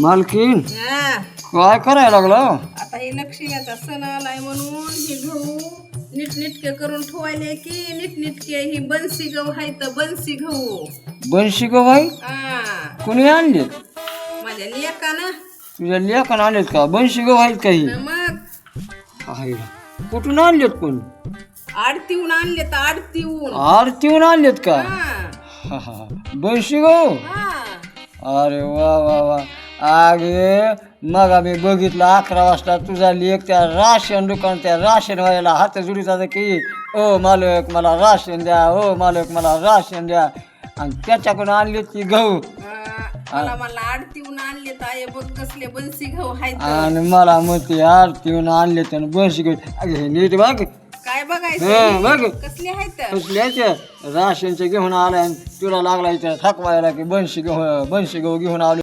मालकीन काय करायला लागला? आता हे लक्ष्मीचा सण आलाय म्हणून हे गहू नीटनीटके करून ठेवायले की नीटनीटके ही बनसी गहू आहे तर बनसी गहू. बनशी गो भाई हा. कुणी आणलेत? माझ्या लेकानं. तुझ्या लेखन आणलेत का? बनशी गो आहेत काही मग? आहे. कुठून आणलेत कोण? आडतीहून आणले तर आडतीहून आरतीहून आणलेत का? हा. हा, हा. बनशी गो हा. अरे वा वा वा. अगे मग आम्ही बघितलं अकरा वाजता तुझा लेख त्या राशन दुकान त्या राशन व्हायला हात जुडीचा की ओ मालक मला राशन द्या ओ मालक मला राशन द्या. आणि त्याच्याकडून आणली ती गहू. मला मला आडतीहून आणले बघ कसले बनसी आणि मला म्हणते आरतीहून आणले तर बनशी गहू. अगे हे नीट बघ. काय हं, बघायचं बघ. कसले आहेत? कसल्याच्या राशनचे घेऊन आलाय तुला लागला इथं थकवायला की बनशी गहू बनशी गहू घेऊन आलो.